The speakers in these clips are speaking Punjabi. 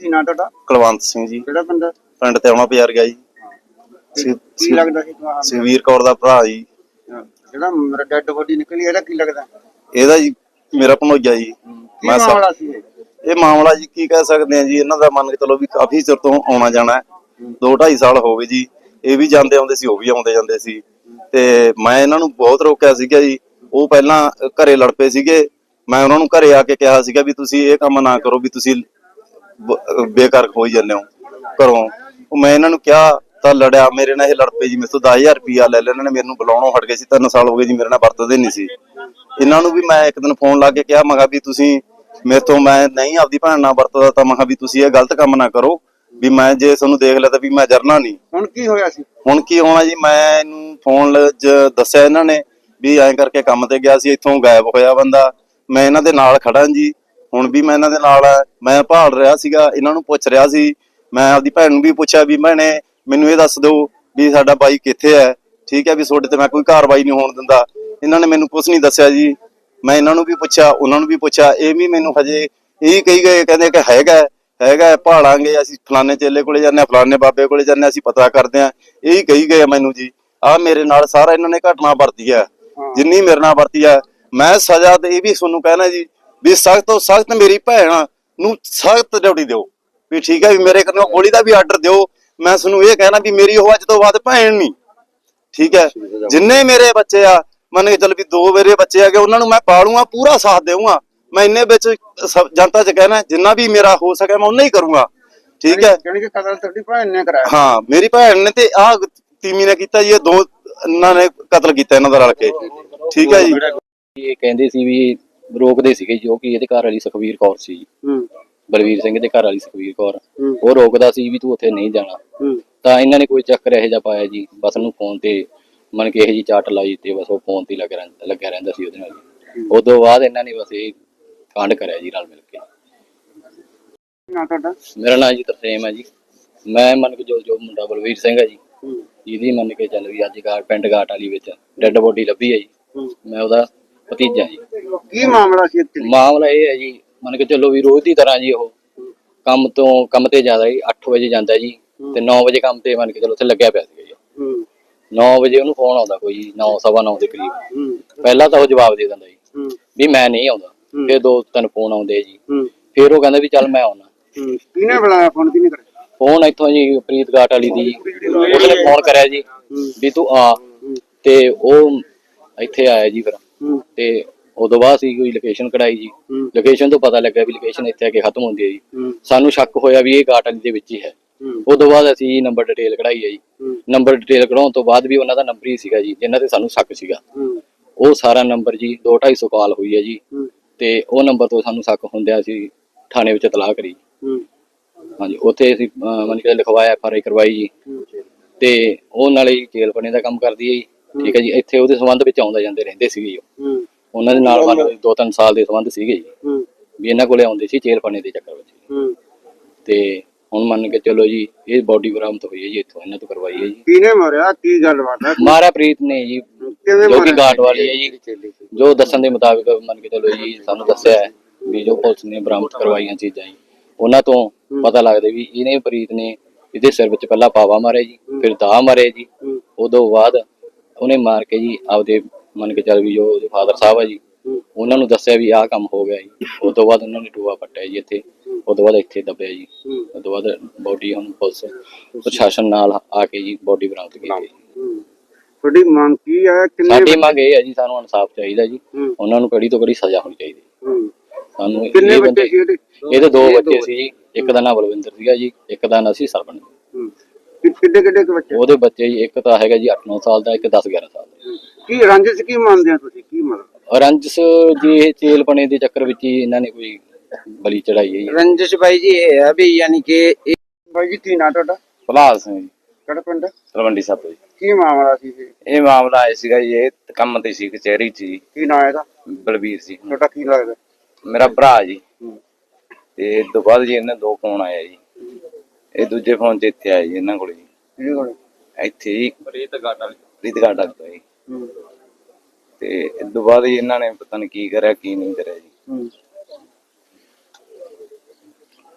ਕੀ ਨਾਂ ਤੁਹਾਡਾ? ਕੁਲਵੰਤ ਸਿੰਘ ਜੀ। ਕਿਹੜਾ ਪਿੰਡ? ਹੈ? ਪਿੰਡ ਤੇ ਆਉਣਾ ਪਿਆਰ ਗਿਆ ਜੀ। ਸੀ- ਕੀ ਲੱਗਦਾ ਸੀ ਤੁਹਾਨੂੰ ਸੁਖਵੀਰ ਕੌਰ ਦਾ ਭਰਾ ਜੀ। ਜਿਹੜਾ ਮੇਰਾ ਡੈਡ ਬੋਡੀ ਨਿਕਲੀ ਇਹਦਾ ਕੀ ਲੱਗਦਾ? ਇਹਦਾ ਜੀ ਮੇਰਾ ਭਣੋਈਆ ਜੀ। ਕੀ ਮੈਂ ਸਭ ਮਾਮਲਾ ਸੀ ਇਹ? ਇਹ ਮਾਮਲਾ ਜੀ ਕੀ ਕਹਿ ਸਕਦੇ ਆ ਜੀ ਇਹਨਾਂ ਦਾ ਮੰਨ ਕੇ ਚਲੋ ਵੀ ਕਾਫੀ ਚਿਰ ਤੋਂ ਆਉਣਾ ਜਾਣਾ ਹੈ। 2 2.5 ਸਾਲ ਹੋ ਗਏ ਜੀ। ਇਹ ਵੀ ਜਾਂਦੇ ਆਉਂਦੇ ਸੀ ਉਹ ਵੀ ਆਉਂਦੇ ਜਾਂਦੇ ਸੀ। ਤੇ ਮੈਂ ਇਹਨਾਂ ਨੂੰ ਬਹੁਤ ਰੋਕਿਆ ਸੀਗਾ ਜੀ। ਉਹ ਪਹਿਲਾਂ ਘਰੇ ਲੜ ਪਏ ਸੀਗੇ। ਮੈਂ ਉਹਨਾਂ ਨੂੰ ਘਰੇ ਆ ਕੇ ਕਿਹਾ ਸੀਗਾ ਵੀ ਤੁਸੀਂ ਇਹ ਕੰਮ ਨਾ ਕਰੋ ਵੀ ਤੁਸੀਂ ਬੇਕਾਰ ਹੋਈ ਜਾਂਦੇ ਹੋ ਘਰੋਂ। ਮੈਂ ਇਹਨਾਂ ਨੂੰ ਕਿਹਾ ਤਾਂ ਲੜਿਆ ਮੇਰੇ ਨਾਲ ਇਹ ਲੜ ਪਏ ਜੀ ਮੇਰੇ ਤੋਂ 10000 ਰੁਪਿਆ ਲੈ ਲਿਆ ਇਹਨਾਂ ਨੇ ਮੈਨੂੰ ਬੁਲਾਉਣੋਂ ਹਟ ਗਏ ਸੀ 3 ਸਾਲ ਹੋ ਗਏ ਜੀ ਮੇਰੇ ਨਾਲ ਵਰਤਦੇ ਨਹੀਂ ਸੀ। ਇਹਨਾਂ ਨੂੰ ਵੀ ਮੈਂ ਇੱਕ ਦਿਨ ਫੋਨ ਲਾ ਕੇ ਕਿਹਾ ਮੈਂ ਕਿਹਾ ਵੀ ਤੁਸੀਂ ਮੇਰੇ ਤੋਂ ਮੈਂ ਨਹੀਂ ਆਪਦੀ ਭੈਣ ਨਾਲ ਵਰਤਦਾ ਤਾਂ ਮੈਂ ਕਿਹਾ ਵੀ ਤੁਸੀਂ ਇਹ ਗਲਤ ਕੰਮ ਨਾ ਕਰੋ ਵੀ ਮੈਂ ਜੇ ਤੁਹਾਨੂੰ ਦੇਖ ਲਿਆ ਤਾਂ ਵੀ ਮੈਂ ਜਰਨਾ ਨਹੀਂ। ਹੁਣ ਕੀ ਹੋਇਆ ਸੀ? ਹੁਣ ਕੀ ਹੋਣਾ ਜੀ ਮੈਂ ਇਹਨੂੰ ਫੋਨ ਦੱਸਿਆ ਇਹਨਾਂ ਨੇ ਵੀ ਐਂ ਕਰਕੇ ਕੰਮ ਤੇ ਗਿਆ ਸੀ ਇੱਥੋਂ ਗਾਇਬ ਹੋਇਆ ਬੰਦਾ। ਮੈਂ ਇਹਨਾਂ ਦੇ ਨਾਲ ਖੜਾ ਜੀ ਹੁਣ ਵੀ ਮੈਂ ਇਹਨਾਂ ਦੇ ਨਾਲ ਆ ਮੈਂ ਭਾਲ ਰਿਹਾ ਸੀਗਾ ਇਹਨਾਂ ਨੂੰ ਪੁੱਛ ਰਿਹਾ ਸੀ। ਮੈਂ ਆਪਦੀ ਭੈਣ ਨੂੰ ਵੀ ਪੁੱਛਿਆ ਵੀ ਭੈਣੇ ਮੈਨੂੰ ਇਹ ਦੱਸ ਦਿਓ ਵੀ ਸਾਡਾ ਬਾਈ ਕਿੱਥੇ ਹੈ? ਠੀਕ ਹੈ ਵੀ ਤੁਹਾਡੇ ਤੇ ਮੈਂ ਕੋਈ ਕਾਰਵਾਈ ਨਹੀਂ ਹੋਣ ਦਿੰਦਾ। ਇਹਨਾਂ ਨੇ ਮੈਨੂੰ ਕੁਝ ਨਹੀਂ ਦੱਸਿਆ ਜੀ। ਮੈਂ ਇਹਨਾਂ ਨੂੰ ਵੀ ਪੁੱਛਿਆ ਉਹਨਾਂ ਨੂੰ ਵੀ ਪੁੱਛਿਆ। ਇਹ ਵੀ ਮੈਨੂੰ ਹਜੇ ਇਹ ਕਹੀ ਗਏ ਕਹਿੰਦੇ ਕਿ ਹੈਗਾ ਹੈਗਾ ਭਾਲਾਂਗੇ ਅਸੀਂ ਫਲਾਣੇ ਚੇਲੇ ਕੋਲੇ ਜਾਂਦੇ ਆ ਫਲਾਣੇ ਬਾਬੇ ਕੋਲੇ ਜਾਂਦੇ ਹਾਂ, ਅਸੀਂ ਪਤਾ ਕਰਦੇ ਆ ਇਹ ਕਹੀ ਗਏ ਆ ਮੈਨੂੰ ਜੀ। ਆ ਮੇਰੇ ਨਾਲ ਸਾਰਾ ਇਹਨਾਂ ਨੇ ਘਟਨਾ ਵਰਤੀ ਹੈ। ਜਿੰਨੀ ਮੇਰੇ ਨਾਲ ਵਰਤੀ ਹੈ ਮੈਂ ਸਜ਼ਾ ਤੇ ਇਹ ਵੀ ਤੁਹਾਨੂੰ ਕਹਿਣਾ ਜੀ ਵੀ ਸਖਤ ਤੋਂ ਸਖਤ ਮੇਰੀ ਭੈਣ ਨੂੰ ਸਖਤ ਡਿਊਟੀ ਦਿਓ। ਵੀ ਠੀਕ ਹੈ ਵੀ ਮੇਰੇ ਕੋਲੋਂ ਗੋਲੀ ਦਾ ਵੀ ਆਰਡਰ ਦਿਓ। ਮੈਂ ਤੁਹਾਨੂੰ ਇਹ ਕਹਿਣਾ ਵੀ ਮੇਰੀ ਉਹ ਅੱਜ ਤੋਂ ਬਾਅਦ ਭੈਣ ਨਹੀਂ। ਠੀਕ ਹੈ? ਜਿੰਨੇ ਮੇਰੇ ਬੱਚੇ ਆ ਮੰਨ ਕੇ ਚੱਲ ਵੀ ਦੋ ਮੇਰੇ ਬੱਚੇ ਹੈਗੇ ਉਹਨਾਂ ਨੂੰ ਮੈਂ ਪਾਲੂਗਾ ਪੂਰਾ ਸਾਥ ਦੇਵਾਂਗਾ। ਮੈਂ ਇੰਨੇ ਵਿੱਚ ਜਨਤਾ 'ਚ ਕਹਿਣਾ ਜਿੰਨਾ ਵੀ ਮੇਰਾ ਹੋ ਸਕੇ ਮੈਂ ਉਹਨਾਂ ਹੀ ਕਰੂੰਗਾ। ਠੀਕ ਹੈ? ਜਾਣੀ ਕਿ ਕਤਲ ਤੁਹਾਡੀ ਭੈਣ ਨੇ ਕਰਾਇਆ। ਹਾਂ ਮੇਰੀ ਭੈਣ ਨੇ ਤੇ ਆਹ ਤੀਮੀ ਨੇ ਕੀਤਾ ਜੀ ਇਹ ਦੋ ਇਹਨਾਂ ਨੇ ਕਤਲ ਕੀਤਾ ਇਹਨਾਂ ਦਾ ਰਲ ਕੇ। ਠੀਕ ਹੈ ਜੀ? ਇਹ ਕਹਿੰਦੇ ਸੀ ਵੀ ਰੋਕਦੇ ਸੀਗੇ ਜੋ ਕਿ ਇਹਦੇ ਘਰ ਵਾਲੀ ਸੁਖਵੀਰ ਕੌਰ ਸੀ ਹੂੰ। ਬਲਵੀਰ ਸਿੰਘ ਦੇ ਘਰ ਵਾਲੀ ਸੁਖਵੀਰ ਕੌਰ। ਹੂੰ। ਉਹ ਰੋਕਦਾ ਸੀ ਵੀ ਤੂੰ ਉੱਥੇ ਨਹੀਂ ਜਾਣਾ। ਹੂੰ। ਤਾਂ ਇਹਨਾਂ ਨੇ ਕੋਈ ਚੱਕਰ ਇਹੋ ਜਿਹਾ ਪਾਇਆ ਜੀ ਬਸ ਉਹਨੂੰ ਫੋਨ ਤੇ ਮਨ ਕੇ ਇਹੋ ਜੀ ਚਾਟ ਲਾਈ ਤੇ ਬਸ ਉਹ ਫੋਨ ਤੇ ਹੀ ਲੱਗਿਆ ਰਹਿੰਦਾ ਲੱਗਿਆ ਰਹਿੰਦਾ ਸੀ ਉਹਦੇ ਨਾਲ ਜੀ। ਉਦੋਂ ਬਾਅਦ ਇਹਨਾਂ ਨੇ ਬਸ ਇਹ ਕਾਂਡ ਕਰਿਆ ਜੀ ਨਾਲ ਮਿਲ ਕੇ। ਨਾਂ ਤੁਹਾਡਾ? ਮੇਰਾ ਨਾਮ ਜੀ ਤਰਸੇਮ ਹੈ ਜੀ। ਮੈਂ ਮੰਨ ਕੇ ਜੋ ਜੋ ਮੁੰਡਾ ਬਲਵੀਰ ਸਿੰਘ ਹੈ ਜੀ ਹੂੰ। ਜਿਹਦੀ ਮੰਨ ਕੇ ਚੱਲ ਵੀ ਅੱਜ ਗਾਟ ਪਿੰਡ ਗਾਟ ਵਾਲੀ ਵਿੱਚ ਡੈੱਡ ਬੋਡੀ ਲੱਭੀ ਹੈ ਜੀ। ਹੂੰ। ਮੈਂ ਉਹਦਾ ਭਤੀਜਾ ਜੀ। ਕੀ ਮਾਮਲਾ ਸੀ ਇੱਥੇ? ਮਾਮਲਾ ਇਹ ਹੈ ਜੀ ਮੰਨ ਕੇ ਚੱਲੋ ਵੀ ਰੋਜ਼ ਦੀ ਤਰ੍ਹਾਂ ਜੀ ਉਹ ਕੰਮ ਤੋਂ ਕੰਮ ਤੇ ਜ਼ਿਆਦਾ ਜੀ 8 ਵਜੇ ਜਾਂਦਾ ਜੀ ਤੇ 9 ਵਜੇ ਕੰਮ ਤੇ ਮੰਨ ਕੇ ਚੱਲੋ ਉੱਥੇ ਲੱਗਿਆ ਪਿਆ ਸੀਗਾ ਜੀ। ਹੂੰ। 9 ਵਜੇ ਉਹਨੂੰ ਫੋਨ ਆਉਂਦਾ ਕੋਈ 9 ਸਵਾ 9 ਦੇ ਕਰੀਬ। ਪਹਿਲਾਂ ਤਾਂ ਉਹ ਜਵਾਬ ਦੇ ਦਿੰਦਾ ਜੀ ਵੀ ਮੈਂ ਨਹੀਂ ਆਉਂਦਾ। ਫਿਰ ਦੋ ਤਿੰਨ ਫੋਨ ਆਉਂਦੇ ਜੀ। ਫਿਰ ਉਹ ਕਹਿੰਦਾ ਵੀ ਚੱਲ ਮੈਂ ਆਉਣਾ ਕਿਹਨੇ ਬੁਲਾਇਆ ਫੋਨ ਕਿਹਨੇ ਕਰਿਆ? ਫੋਨ ਇੱਥੋਂ ਜੀ ਪ੍ਰੀਤ ਗਾਟ ਵਾਲੀ ਦੀ ਉਹਨੇ ਫੋਨ ਕਰਿਆ ਜੀ ਵੀ ਤੂੰ ਆ। ਤੇ ਉਹ ਇੱਥੇ ਆਇਆ ਜੀ ਫਿਰ। ਤੇ ਉਦੋਂ ਬਾਅਦ ਸੀ ਕੋਈ ਲੋਕੇਸ਼ਨ ਕਢਾਈ ਜੀ। ਲੋਕੇਸ਼ਨ ਤੋਂ ਪਤਾ ਲੱਗਾ ਵੀ ਲੋਕੇਸ਼ਨ ਇੱਥੇ ਆ ਕੇ ਖਤਮ ਹੁੰਦੀ ਹੈ ਜੀ। ਸਾਨੂੰ ਸ਼ੱਕ ਹੋਇਆ ਵੀ ਇਹ ਗਾਟ ਵਾਲੀ ਦੇ ਵਿੱਚ ਹੀ ਹੈ। ਉਦੋਂ ਬਾਅਦ ਅਸੀਂ ਨੰਬਰ ਡਿਟੇਲ ਕਢਾਈ ਹੈ ਜੀ। ਨੰਬਰ ਡਿਟੇਲ ਕਢਾਉਣ ਤੋਂ ਬਾਅਦ ਵੀ ਉਹਨਾਂ ਦਾ ਨੰਬਰ ਹੀ ਸੀਗਾ ਜੀ ਜਿਨ੍ਹਾਂ ਤੇ ਸਾਨੂੰ ਸ਼ੱਕ ਸੀਗਾ। ਉਹ ਸਾਰਾ ਨੰਬਰ ਜੀ 2-250 ਕਾਲ ਹੋਈ ਹੈ ਜੀ। ਤੇ ਉਹ ਨੰਬਰ ਤੋਂ ਸਾਨੂੰ ਸ਼ੱਕ ਹੁੰਦਿਆ ਅਸੀਂ ਥਾਣੇ ਵਿੱਚ ਤਲਾਹ ਕਰੀ। ਹਾਂਜੀ ਉੱਥੇ ਅਸੀਂ ਮੰਨ ਕੇ ਲਿਖਵਾਇਆ ਐਫ ਆਰ ਆਈ ਕਰਵਾਈ ਜੀ। ਤੇ ਉਹ ਨਾਲੇ ਜੇਲ੍ਹ ਬਣੇ ਦਾ ਕੰਮ ਕਰਦੀ ਹੈ ਜੀ। ਠੀਕ ਹੈ ਜੀ ਇੱਥੇ ਉਹਦੇ ਸੰਬੰਧ ਵਿੱਚ ਆਉਂਦੇ ਜਾਂਦੇ ਰਹਿੰਦੇ ਸੀਗੇ ਜੀ ਉਹ। ਹੂੰ। ਉਹਨਾਂ ਦੇ ਨਾਲ ਮੰਨ ਦੋ ਤਿੰਨ ਸਾਲ ਦੇ ਸੰਬੰਧ ਸੀਗੇ ਜੀ। ਹੂੰ। ਵੀ ਇਹਨਾਂ ਕੋਲੇ ਆਉਂਦੇ ਸੀ ਬਣੇ ਦੇ ਚੱਕਰ ਵਿੱਚ। ਹੂੰ। ਤੇ ਹੁਣ ਮੰਨ ਕੇ ਚਲੋ ਜੀ ਇਹ ਬਾਡੀ ਬਰਾਮਦ ਹੋਈ ਹੈ ਜੀ ਇੱਥੋਂ ਇਹਨਾਂ ਤੋਂ ਕਰਵਾਈ ਹੈ ਜੀ। ਕਿਹਨੇ ਮਾਰਿਆ? ਕੀ ਗੱਲਬਾਤ ਹੈ? ਮਾਰਾ ਪ੍ਰੀਤ ਨੇ ਜੀ। ਜੋ ਕਿ ਗਾਟ ਵਾਲੀ ਹੈ ਜੀ। ਜੋ ਦੱਸਣ ਦੇ ਮੁਤਾਬਿਕ ਮੰਨ ਕੇ ਚਲੋ ਜੀ ਸਾਨੂੰ ਦੱਸਿਆ ਹੈ ਵੀ ਜੋ ਪੁਲਿਸ ਨੇ ਬਰਾਮਦ ਕਰਵਾਈਆਂ ਚੀਜ਼ਾਂ ਜੀ। ਉਹਨਾਂ ਤੋਂ ਪਤਾ ਲੱਗਦਾ ਵੀ ਇਹਨੇ ਪ੍ਰੀਤ ਨੇ ਇਹਦੇ ਸਿਰ ਵਿੱਚ ਪਹਿਲਾਂ ਪਾਵਾ ਮਾਰਿਆ ਜੀ ਫਿਰ ਦਾ ਮਾਰਿਆ ਜੀ। ਉਦੋਂ ਬਾਅਦ ਉਹਨੇ ਮਾਰ ਕੇ ਜੀ ਆਪਦੇ ਮੰਨ ਕੇ ਚੱਲ ਵੀ ਜੋ ਉਹਦੇ ਫਾਦਰ ਸਾਹਿਬ ਆ ਜੀ ਉਹਨਾਂ ਨੂੰ ਦੱਸਿਆ ਵੀ ਆਹ ਕੰਮ ਹੋ ਗਿਆ ਜੀ। ਉਸ ਤੋਂ ਬਾਅਦ ਉਹਨਾਂ ਨੇ ਟੂਆ ਪੱਟਿਆ ਜੀ ਇੱਥੇ ਉਸ ਤੋਂ ਬਾਅਦ ਇੱਥੇ ਦੱਬਿਆ ਜੀ। ਉਸ ਤੋਂ ਬਾਅਦ ਬੋਡੀ ਹੁਣ ਪੁਲਿਸ ਪ੍ਰਸ਼ਾਸਨ ਨਾਲ ਆ ਕੇ ਜੀ ਬੋਡੀ ਬਰਾਮਦ ਕੀਤੀ ਤੁਹਾਡੀ ਮੰਗ ਕੀ ਹੈ ਕਿੰਨੇ ਸਾਡੀ ਮੰਗ ਇਹ ਹੈ ਜੀ ਸਾਨੂੰ ਇਨਸਾਫ ਚਾਹੀਦਾ ਜੀ। ਉਹਨਾਂ ਨੂੰ ਕੜੀ ਤੋਂ ਕੜੀ ਸਜ਼ਾ ਹੋਣੀ ਚਾਹੀਦੀ ਸਾਨੂੰ ਕਿੰਨੇ ਬੱਚੇ ਸੀ ਇਹਦੇ ਇਹਦੇ ਦੋ ਬੱਚੇ ਸੀ ਜੀ ਇੱਕ ਦਾ ਨਾਮ ਬਲਵਿੰਦਰ ਸੀਗਾ ਜੀ ਇੱਕ ਦਾ ਨਾਂ ਸੀ ਸਰਵਣ ਕਿੱਡੇ ਕਿੱਡੇ ਕੁ ਬੱਚੇ? ਉਹਦੇ ਬੱਚੇ ਜੀ ਇੱਕ ਤਾਂ ਹੈਗਾ ਜੀ 8-9 ਸਾਲ ਦਾ ਇੱਕ 10-11 ਸਾਲ ਦਾ। ਕੀ ਰੰਜਿਸ਼ ਕੀ ਮੰਨਦੇ ਆ ਤੁਸੀਂ? ਕੀ ਮਤਲਬ ਰੰਜਸ ਜੀ ਇਹ ਚੇਲ ਬਣੇ ਦੇ ਚੱਕਰ ਵਿੱਚ ਹੀ ਇਹਨਾਂ ਨੇ ਕੋਈ ਬਲੀ ਚੜਾਈ ਹੈ ਜੀ। ਰੰਜਿਸ਼ ਬਾਈ ਜੀ ਇਹ ਹੈ ਵੀ ਯਾਨੀ ਕਿ ਇਹ ਬਾਈ ਜੀ ਕੀ ਨਾਂ ਤੁਹਾਡਾ? ਭਲਾਲ ਸਿੰਘ ਜੀ। ਕਿਹੜਾ ਪਿੰਡ? ਤਲਵੰਡੀ ਸਾਹਿਬ ਤੋਂ ਜੀ। ਕੀ ਮਾਮਲਾ ਸੀ ਇਹ ਇਹ ਮਾਮਲਾ ਆਇਆ ਸੀਗਾ ਜੀ ਇਹ ਕੰਮ ਤੇ ਸੀ ਕਚਹਿਰੀ 'ਚ ਜੀ। ਕੀ ਨਾਂ ਇਹਦਾ? ਬਲਬੀਰ ਸੀ। ਤੁਹਾਡਾ ਕੀ ਲੱਗਦਾ? ਮੇਰਾ ਭਰਾ ਜੀ। ਤੇ ਇਸ ਤੋਂ ਬਾਅਦ ਜੀ ਇਹਨਾਂ ਦੋ ਫੋਨ ਆਇਆ ਜੀ। ਇਹ ਦੂਜੇ ਫੋਨ 'ਚ ਇੱਥੇ ਆਇਆ ਜੀ ਇਹਨਾਂ ਕੋਲ ਜੀ। ਇਹਦੇ ਕੋਲ? ਇੱਥੇ ਜੀ। ਰੀਤ ਗਾਟਾ ਰੀਤ ਗਾਟਾ ਤੋਂ ਜੀ। ਹੂੰ। ਤੇ ਇਸ ਤੋਂ ਬਾਅਦ ਜੀ ਇਹਨਾਂ ਨੇ ਪਤਾ ਨਹੀਂ ਕੀ ਕਰਿਆ ਕੀ ਨਹੀਂ ਕਰਿਆ ਜੀ। ਹੂੰ।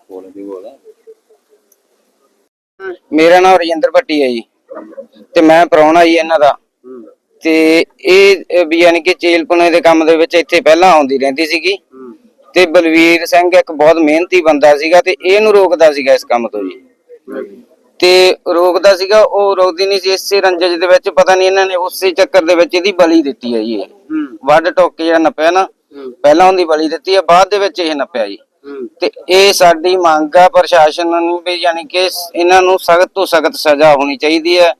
ਬੋਲ ਜੀ ਬੋਲ। ਮੇਰਾ ਨਾਮ ਰਜਿੰਦਰ ਭੱਟੀ ਹੈ ਜੀ। ਤੇ ਮੈਂ ਪ੍ਰਾਹੁਣਾ ਜੀ ਇਹਨਾਂ ਦਾ। ਤੇ ਇਹ ਵੀ ਯਾਨੀ ਕਿ ਚੇਲਪੁਣੇ ਦੇ ਕੰਮ ਦੇ ਵਿੱਚ ਇੱਥੇ ਪਹਿਲਾਂ ਆਉਂਦੀ ਰਹਿੰਦੀ ਸੀਗੀ। ਤੇ ਬਲਵੀਰ ਸਿੰਘ ਇੱਕ ਬਹੁਤ ਮਿਹਨਤੀ ਬੰਦਾ ਸੀਗਾ ਤੇ ਇਹਨੂੰ ਰੋਕਦਾ ਸੀਗਾ ਇਸ ਕੰਮ ਤੋਂ ਜੀ। ਤੇ ਰੋਕਦਾ ਸੀਗਾ ਉਹ ਰੋਕਦੀ ਨਹੀਂ ਸੀ ਇਸੇ ਰੰਜਜ ਦੇ ਵਿੱਚ ਪਤਾ ਨਹੀਂ ਇਹਨਾਂ ਨੇ ਉਸੇ ਚੱਕਰ ਦੇ ਵਿੱਚ ਇਹਦੀ ਬਲੀ ਦਿੱਤੀ ਹੈ ਜੀ ਵੱਡ ਟੋਕ ਜਿਹੜਾ ਨੱਪਿਆ ਨਾ ਪਹਿਲਾਂ ਉਹਦੀ ਬਲੀ ਦਿੱਤੀ ਹੈ ਬਾਅਦ ਦੇ ਵਿੱਚ ਇਹ ਨੱਪਿਆ ਜੀ। ਤੇ ਇਹ ਸਾਡੀ ਮੰਗ ਆ ਪ੍ਰਸ਼ਾਸਨ ਨੂੰ ਵੀ ਯਾਨੀ ਕਿ ਇਹਨਾਂ ਨੂੰ ਸਖਤ ਤੋਂ ਸਖਤ ਸਜ਼ਾ ਹੋਣੀ ਚਾਹੀਦੀ ਹੈ।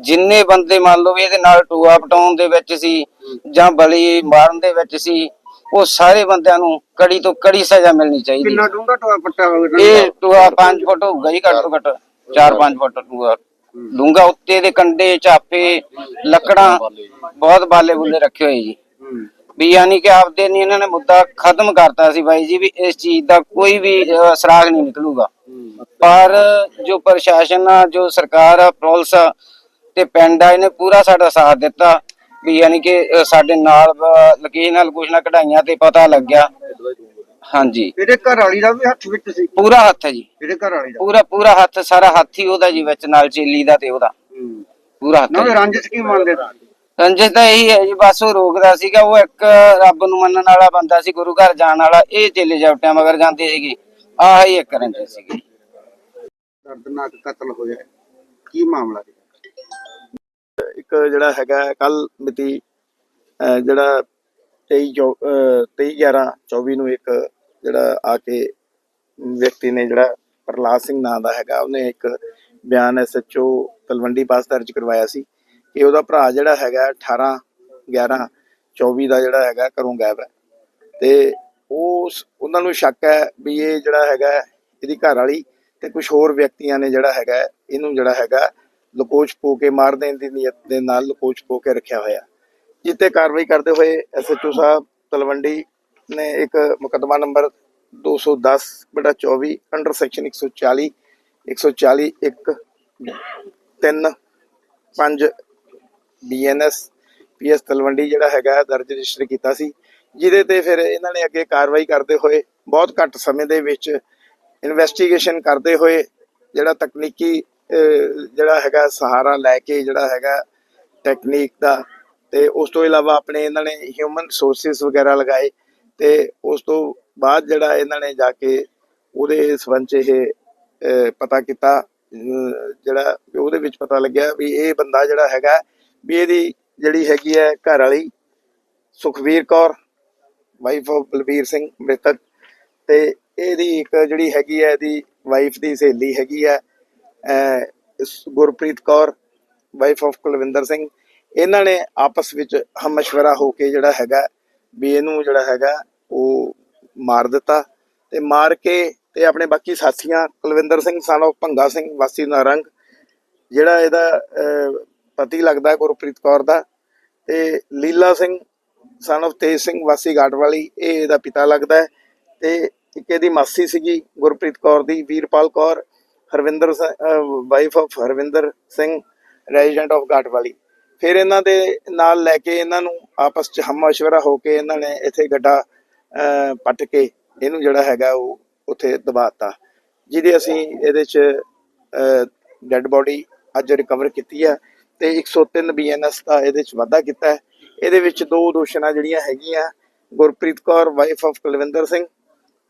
ਜਿੰਨੇ ਬੰਦੇ ਮੰਨ ਲਓ ਵੀ ਇਹਦੇ ਨਾਲ ਟੂਆ ਪਟਾਉਣ ਦੇ ਵਿੱਚ ਸੀ ਜਾਂ ਬਲੀ ਮਾਰਨ ਦੇ ਵਿੱਚ ਸੀ ਉਹ ਸਾਰੇ ਬੰਦਿਆਂ ਨੂੰ ਕੜੀ ਤੋਂ ਕੜੀ ਸਜ਼ਾ ਮਿਲਣੀ ਚਾਹੀਦੀ। ਕਿੰਨਾ। ਡੂੰਘਾ ਟੋਆ ਪੱਟਾ ਹੋਵੇ ਇਹ ਟੂਆ 5 ਫੁੱਟ ਹੋਊਗਾ ਜੀ ਘੱਟ ਤੋਂ ਘੱਟ 4-5 ਫੁੱਟ ਟੂਆ ਡੂੰਗਾ ਉੱਤੇ ਦੇ ਕੰਡੇ ਝਾਪੇ ਲੱਕੜਾਂ ਬਹੁਤ ਬਾਲੇ ਬੁੱਲੇ ਰੱਖੇ ਹੋਏ ਜੀ। ਵੀ ਯਾਨੀ ਕਿ ਆਪਦੇ ਨਹੀਂ ਇਹਨਾਂ ਨੇ ਮੁੱਦਾ ਖਤਮ ਕਰਤਾ ਸੀ ਬਾਈ ਜੀ ਵੀ ਇਸ ਚੀਜ਼ ਦਾ ਕੋਈ ਵੀ ਸੁਰਾਗ ਨਹੀਂ ਨਿਕਲੂਗਾ। ਪਰ ਜੋ ਪ੍ਰਸ਼ਾਸਨ ਆ ਜੋ ਸਰਕਾਰ ਆ ਪੁਲਿਸ ਤੇ ਪਿੰਡ ਆ ਇਹਨੇ ਪੂਰਾ ਸਾਡਾ ਸਾਥ ਦਿੱਤਾ। ਵੀ ਯਾਨੀ ਕਿ ਸਾਡੇ ਨਾਲ ਅਹ, ਲਕੀਰ ਨਾਲ ਕੁਛ ਨਾ ਕਢਾਈਆਂ ਤੇ ਪਤਾ ਲੱਗਿਆ ਹਾਂਜੀ। ਇਹਦੇ ਘਰ ਵਾਲੀ ਦਾ ਵੀ ਹੱਥ ਵਿੱਚ ਸੀ? ਪੂਰਾ ਹੱਥ ਹੈ ਜੀ। ਇਹਦੇ ਘਰ ਵਾਲੀ ਦਾ? ਪੂਰਾ ਪੂਰਾ ਹੱਥ ਸਾਰਾ ਹੱਥ ਹੀ ਉਹਦਾ ਜੀ ਵਿੱਚ ਨਾਲ ਚੇਲੀ ਦਾ ਤੇ ਉਹਦਾ। ਪੂਰਾ ਹੱਥ ਨਾ ਹੈ ਜੀ। ਕੀ ਮੰਨਦੇ? ਤਾਂ ਰੰਜਿਸ਼ ਤਾਂ ਇਹੀ ਹੈ ਜੀ ਬਸ ਉਹ ਰੋਕਦਾ ਸੀਗਾ ਉਹ ਇੱਕ ਰੱਬ ਨੂੰ ਮੰਨਣ ਵਾਲਾ ਬੰਦਾ ਸੀ ਗੁਰੂ ਘਰ ਜਾਣ ਵਾਲਾ ਇਹ ਚੇਲੇ ਜਵਟਿਆਂ ਮਗਰ ਜਾਂਦੀ ਸੀਗੀ। ਆਹ ਹੀ ਇੱਕ ਰੰਜਿਸ਼ ਸੀਗੀ। ਦਰਦਨਾਕ ਕਤਲ ਹੋਇਆ। ਹੈ। ਕੀ ਮਾਮਲਾ ਹੈ ਇੱਕ ਜਿਹੜਾ ਹੈਗਾ ਕੱਲ ਮਿਤੀ ਜਿਹੜਾ 23 ਚੌ- ਅਹ 23 11 24 ਨੂੰ ਇੱਕ ਜਿਹੜਾ ਆ ਕੇ ਵਿਅਕਤੀ ਨੇ ਜਿਹੜਾ ਪ੍ਰਲਾਦ ਸਿੰਘ ਨਾਂ ਦਾ ਹੈਗਾ, ਉਹਨੇ ਇੱਕ ਬਿਆਨ ਐਸਐਚਓ ਤਲਵੰਡੀ ਪਾਸ ਦਰਜ ਕਰਵਾਇਆ ਸੀ ਕਿ ਉਹਦਾ ਭਰਾ ਜਿਹੜਾ ਹੈਗਾ 18 11 24 ਦਾ ਜਿਹੜਾ ਹੈਗਾ ਘਰੋਂ ਗਾਇਬ ਹੈ। ਤੇ ਉਸ, ਉਹਨਾਂ ਨੂੰ ਸ਼ੱਕ ਹੈ ਵੀ ਇਹ ਜਿਹੜਾ ਹੈਗਾ ਇਹਦੀ ਘਰ ਵਾਲੀ ਤੇ ਕੁਝ ਹੋਰ ਵਿਅਕਤੀਆਂ ਨੇ ਜਿਹੜਾ ਹੈਗਾ ਇਹਨੂੰ ਜਿਹੜਾ ਹੈਗਾ ਲਕੋਚ ਪੋ ਕੇ ਮਾਰ ਦੇਣ ਦੀ ਨੀਅਤ ਦੇ ਨਾਲ ਲਕੋਚ ਪੋ ਕੇ ਰੱਖਿਆ ਹੋਇਆ। ਜਿੱਤੇ ਕਾਰਵਾਈ ਕਰਦੇ ਹੋਏ ਐਸਐਚਓ ਸਾਹਿਬ ਤਲਵੰਡੀ ਨੇ ਇੱਕ ਮੁਕੱਦਮਾ ਨੰਬਰ 210 ਬਟਾ 24 under section 140 140 1 3 5 BNS PS Talwandi ਜਿਹੜਾ ਹੈਗਾ ਦਰਜ ਰਜਿਸਟਰ ਕੀਤਾ ਸੀ, ਜਿਹਦੇ ਤੇ ਫਿਰ ਇਹਨਾਂ ਨੇ ਅੱਗੇ ਕਾਰਵਾਈ ਕਰਦੇ ਹੋਏ ਬਹੁਤ ਘੱਟ ਸਮੇਂ ਦੇ ਵਿੱਚ ਇਨਵੈਸਟੀਗੇਸ਼ਨ ਕਰਦੇ ਹੋਏ ਜਿਹੜਾ ਤਕਨੀਕੀ ਜਿਹੜਾ ਹੈਗਾ ਸਹਾਰਾ ਲੈ ਕੇ ਜਿਹੜਾ ਹੈਗਾ ਟੈਕਨੀਕ ਦਾ ਤੇ ਉਸ ਤੋਂ ਇਲਾਵਾ ਆਪਣੇ ਇਹਨਾਂ ਨੇ ਹਿਊਮਨ ਰਿਸੋਰਸਿਸ ਵਗੈਰਾ ਲਗਾਏ ਤੇ ਉਸ ਤੋਂ ਬਾਅਦ ਜਿਹੜਾ ਇਹਨਾਂ ਨੇ ਜਾ ਕੇ ਉਹਦੇ ਸੰਬੰਧ 'ਚ ਇਹ ਪਤਾ ਕੀਤਾ ਜਿਹੜਾ ਵੀ ਉਹਦੇ ਵਿੱਚ ਪਤਾ ਲੱਗਿਆ ਵੀ ਇਹ ਬੰਦਾ ਜਿਹੜਾ ਹੈਗਾ ਵੀ ਇਹਦੀ ਜਿਹੜੀ ਹੈਗੀ ਹੈ ਘਰ ਵਾਲੀ ਸੁਖਵੀਰ ਕੌਰ ਵਾਈਫ ਆਫ ਬਲਬੀਰ ਸਿੰਘ ਮ੍ਰਿਤਕ ਤੇ ਇਹਦੀ ਇੱਕ ਜਿਹੜੀ ਹੈਗੀ ਹੈ ਇਹਦੀ ਵਾਈਫ ਦੀ ਸਹੇਲੀ ਹੈਗੀ ਹੈ ਗੁਰਪ੍ਰੀਤ ਕੌਰ ਵਾਈਫ ਆਫ ਕੁਲਵਿੰਦਰ ਸਿੰਘ, ਇਹਨਾਂ ਨੇ ਆਪਸ ਵਿੱਚ ਹਮਸ਼ਵਰਾ ਹੋ ਕੇ ਜਿਹੜਾ ਹੈਗਾ, ਵੀ ਇਹਨੂੰ ਜਿਹੜਾ ਹੈਗਾ, ਉਹ ਮਾਰ ਦਿੱਤਾ ਤੇ ਮਾਰ ਕੇ ਤੇ ਆਪਣੇ ਬਾਕੀ ਸਾਥੀਆਂ, ਕੁਲਵਿੰਦਰ ਸਿੰਘ ਸਾਨੋ ਭੰਗਾ ਸਿੰਘ, ਵਾਸੀ ਨਾਰੰਗ ਜਿਹੜਾ ਇਹਦਾ ਪਤੀ ਲੱਗਦਾ ਗੁਰਪ੍ਰੀਤ ਕੌਰ ਦਾ ਤੇ ਲੀਲਾ ਸਿੰਘ ਸਨ of ਤੇਜ ਸਿੰਘ, ਵਾਸੀ ਘਾਟਵਾਲੀ, ਇਹ ਇਹਦਾ ਪਿਤਾ ਲੱਗਦਾ ਹੈ ਤੇ ਇੱਕ ਇਹਦੀ ਮਾਸੀ ਸੀਗੀ ਗੁਰਪ੍ਰੀਤ ਕੌਰ ਦੀ, Veerpal Kaur Harvinder wife of Harvinder Singh resident of Ghatwali ਫਿਰ ਇਹਨਾਂ ਦੇ ਨਾਲ ਲੈ ਕੇ ਇਹਨਾਂ ਨੂੰ ਆਪਸ ਚ ਹਮਸ਼ਵਰਾ ਹੋ ਕੇ ਇਹਨਾਂ ਨੇ ਇੱਥੇ ਗੱਡਾ ਪੱਟ ਕੇ ਇਹਨੂੰ ਜਿਹੜਾ ਹੈਗਾ ਉਹ ਉੱਥੇ ਦਬਾਤਾ ਜਿਹਦੇ ਅਸੀਂ ਇਹਦੇ ਚ ਡੈੱਡ ਬੋਡੀ ਅੱਜ ਰਿਕਵਰ ਕੀਤੀ ਹੈ ਤੇ 103 ਬੀਐਨਐਸ ਦਾ ਇਹਦੇ ਚ ਵਾਧਾ ਕੀਤਾ ਹੈ। ਇਹਦੇ ਵਿੱਚ ਦੋ ਦੋਸ਼ਣਾ ਜਿਹੜੀਆਂ ਹੈਗੀਆਂ, ਗੁਰਪ੍ਰੀਤ ਕੌਰ ਵਾਈਫ ਆਫ ਕੁਲਵਿੰਦਰ ਸਿੰਘ,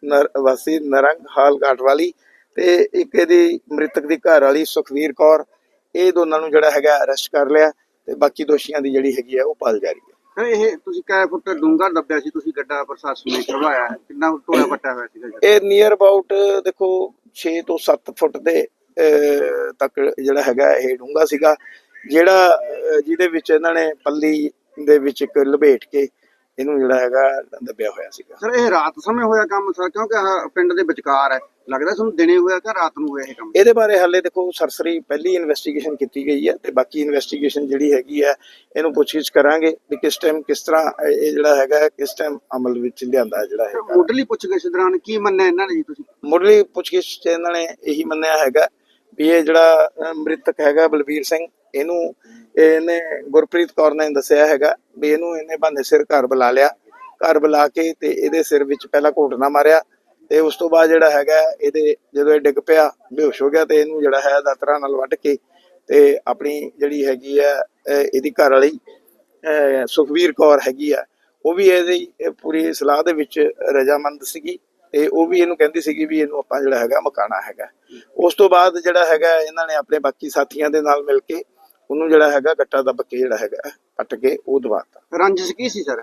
ਨਰ ਵਾਸੀ ਨਰੰਗ ਹਾਲ ਘਾਟਵਾਲੀ ਤੇ ਇੱਕ ਇਹਦੀ ਮ੍ਰਿਤਕ ਦੀ ਘਰ ਵਾਲੀ ਸੁਖਵੀਰ ਕੌਰ ਇਹ ਦੋਨਾਂ ਨੂੰ ਜਿਹੜਾ ਹੈਗਾ ਅਰੈਸਟ ਕਰ ਲਿਆ ਤੇ ਬਾਕੀ ਦੋਸ਼ੀਆਂ ਦੀ ਜਿਹੜੀ ਹੈਗੀ ਹੈ ਉਹ ਪਾਲ ਜਾਰੀ ਹੈ ਇਹ ਤੁਸੀਂ ਕੈ ਫੁੱਟ ਡੂੰਘਾ ਦੱਬਿਆ ਸੀ ਤੁਸੀਂ ਗੱਡਾ ਪ੍ਰਸ਼ਾਸਨ ਨੇ ਕਰਵਾਇਆ। ਕਿੰਨਾ ਟੋਇਆ ਪੱਟਾ ਹੋਇਆ ਸੀਗਾ? ਇਹ ਨੀਅਰ ਅਬਾਊਟ ਦੇਖੋ 6 ਤੋਂ 7 ਫੁੱਟ ਦੇ ਤੱਕ ਜਿਹੜਾ ਹੈਗਾ ਇਹ ਡੂੰਘਾ ਸੀਗਾ ਜਿਹੜਾ ਜਿਹਦੇ ਵਿੱਚ ਇਹਨਾਂ ਨੇ ਪੱਲੀ ਦੇ ਵਿੱਚ ਇੱਕ ਲਪੇਟ ਕੇ ਇਹਨੂੰ ਜਿਹੜਾ ਹੈਗਾ ਦੱਬਿਆ ਹੋਇਆ ਸੀਗਾ ਸਰ ਇਹ ਰਾਤ ਸਮੇਂ ਹੋਇਆ ਕੰਮ ਸਰ ਕਿਉਂਕਿ ਪਿੰਡ ਦੇ ਵਿਚਕਾਰ ਹੈ ਲੱਗਦਾ ਤੁਹਾਨੂੰ ਦਿਨੇ ਹੋਇਆ ਕਿ ਰਾਤ ਨੂੰ ਹੋਇਆ ਇਹ ਕੰਮ? ਇਹਦੇ ਬਾਰੇ ਹਾਲੇ ਦੇਖੋ ਸਰਸਰੀ ਪਹਿਲੀ ਇਨਵੈਸਟੀਗੇਸ਼ਨ ਕੀਤੀ ਗਈ ਹੈ ਤੇ ਬਾਕੀ ਇਨਵੈਸਟੀਗੇਸ਼ਨ ਜਿਹੜੀ ਹੈਗੀ ਹੈ ਇਹਨੂੰ ਪੁੱਛਗਿੱਛ ਕਰਾਂਗੇ ਵੀ ਕਿਸ ਟਾਈਮ ਕਿਸ ਤਰ੍ਹਾਂ ਇਹ ਜਿਹੜਾ ਹੈਗਾ ਕਿਸ ਟਾਈਮ ਅਮਲ ਵਿੱਚ ਲਿਆਂਦਾ ਜਿਹੜਾ ਹੈਗਾ। ਮੁੱਢਲੀ ਪੁੱਛਗਿੱਛ ਦੌਰਾਨ ਕੀ ਮੰਨਿਆ ਇਹਨਾਂ ਨੇ ਜੀ ਤੁਸੀਂ? ਮੁੱਢਲੀ ਪੁੱਛਗਿੱਛ 'ਚ ਇਹਨਾਂ ਨੇ ਇਹੀ ਮੰਨਿਆ ਹੈਗਾ ਵੀ ਇਹ ਜਿਹੜਾ ਮ੍ਰਿਤਕ ਹੈਗਾ ਬਲਬੀਰ ਸਿੰਘ ਇਹਨੂੰ ਇਹਨੇ ਗੁਰਪ੍ਰੀਤ ਕੌਰ ਨੇ ਦੱਸਿਆ ਹੈਗਾ ਵੀ ਇਹਨੂੰ ਇਹਨੇ ਬਹਾਨੇ ਸਿਰ ਘਰ ਬੁਲਾ ਲਿਆ। ਘਰ ਬੁਲਾ ਕੇ ਤੇ ਇਹਦੇ ਸਿਰ ਵਿੱਚ ਪਹਿਲਾਂ ਘੋਟਣਾ ਮਾਰਿਆ। ਤੇ ਉਸ ਤੋਂ ਬਾਅਦ ਜਿਹੜਾ ਹੈਗਾ, ਇਹਦੇ ਜਦੋਂ ਇਹ ਡਿੱਗ ਪਿਆ, ਬੇਹੋਸ਼ ਹੋ ਗਿਆ ਤੇ ਇਹਨੂੰ ਜਿਹੜਾ ਹੈ ਦਾਤਰਾ ਨਾਲ ਵੱਢ ਕੇ ਤੇ ਆਪਣੀ ਜਿਹੜੀ ਹੈਗੀ ਆ ਇਹਦੀ ਘਰ ਵਾਲੀ ਸੁਖਵੀਰ ਕੌਰ ਹੈਗੀ ਆ, ਉਹ ਵੀ ਇਹਦੀ ਪੂਰੀ ਸਲਾਹ ਦੇ ਵਿੱਚ ਰਜਾਮੰਦ ਸੀਗੀ ਤੇ ਉਹ ਵੀ ਇਹਨੂੰ ਕਹਿੰਦੀ ਸੀਗੀ ਵੀ ਇਹਨੂੰ ਆਪਾਂ ਜਿਹੜਾ ਹੈਗਾ ਮਕਾਣਾ ਹੈਗਾ। ਉਸ ਤੋਂ ਬਾਅਦ ਜਿਹੜਾ ਹੈਗਾ, ਇਹਨਾਂ ਨੇ ਆਪਣੇ ਬਾਕੀ ਸਾਥੀਆਂ ਦੇ ਨਾਲ ਮਿਲ ਕੇ ਉਹਨੂੰ ਜਿਹੜਾ ਹੈਗਾ ਗੱਟਾ ਦੱਬ ਕੇ ਜਿਹੜਾ ਹੈਗਾ, ਪੱਟ ਕੇ ਉਹ ਦਵਾਤਾ ਰੰਜਿਸ਼ ਕੀ ਸੀ, ਸਰ?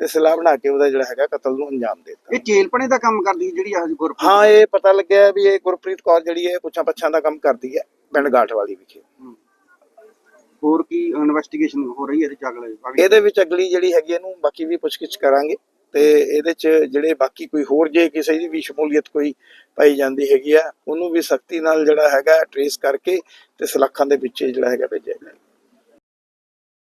ਤੇ ਸਲਾਹ ਬਣਾ ਕੇ ਉਹਦਾ ਜਿਹੜਾ ਹੈਗਾ ਕਤਲ ਨੂੰ ਅੰਜਾਮ ਦੇ ਦਿੱਤਾ। ਇਹ ਚੇਲਪਣੇ ਦਾ ਕੰਮ ਕਰਦੀ ਜਿਹੜੀ ਆਹ ਗੁਰਪ੍ਰੀਤ ਹਾਂ ਇਹ ਪਤਾ ਲੱਗਿਆ ਵੀ ਇਹ ਗੁਰਪ੍ਰੀਤ ਕੌਰ ਜਿਹੜੀ ਹੈ ਪੁੱਛਾਂ ਪੱਛਾਂ ਦਾ ਕੰਮ ਕਰਦੀ ਹੈ ਪਿੰਡ ਗਾਠ ਵਾਲੀ ਵਿਖੇ ਹੋਰ ਕੀ ਇਨਵੈਸਟੀਗੇਸ਼ਨ ਹੋ ਰਹੀ ਹੈ ਇਹਦੇ ਚ ਅਗਲੇ? ਇਹਦੇ ਵਿੱਚ ਅਗਲੀ ਜਿਹੜੀ ਹੈਗੀ ਇਹਨੂੰ ਬਾਕੀ ਵੀ ਪੁੱਛਗਿੱਛ ਕਰਾਂਗੇ। ਤੇ ਇਹਦੇ ਚ ਜਿਹੜੇ ਬਾਕੀ ਕੋਈ ਹੋਰ ਜੇ ਕਿਸੇ ਦੀ ਵੀ ਸ਼ਮੂਲੀਅਤ ਕੋਈ ਪਾਈ ਜਾਂਦੀ ਹੈਗੀ ਆ ਉਹਨੂੰ ਵੀ ਸਖਤੀ ਨਾਲ ਜਿਹੜਾ ਹੈਗਾ ਟਰੇਸ ਕਰਕੇ ਤੇ ਸਲਾਖਾਂ ਦੇ ਪਿੱਛੇ ਜਿਹੜਾ ਹੈਗਾ ਭੇਜਿਆ ਜਾਏਗਾ।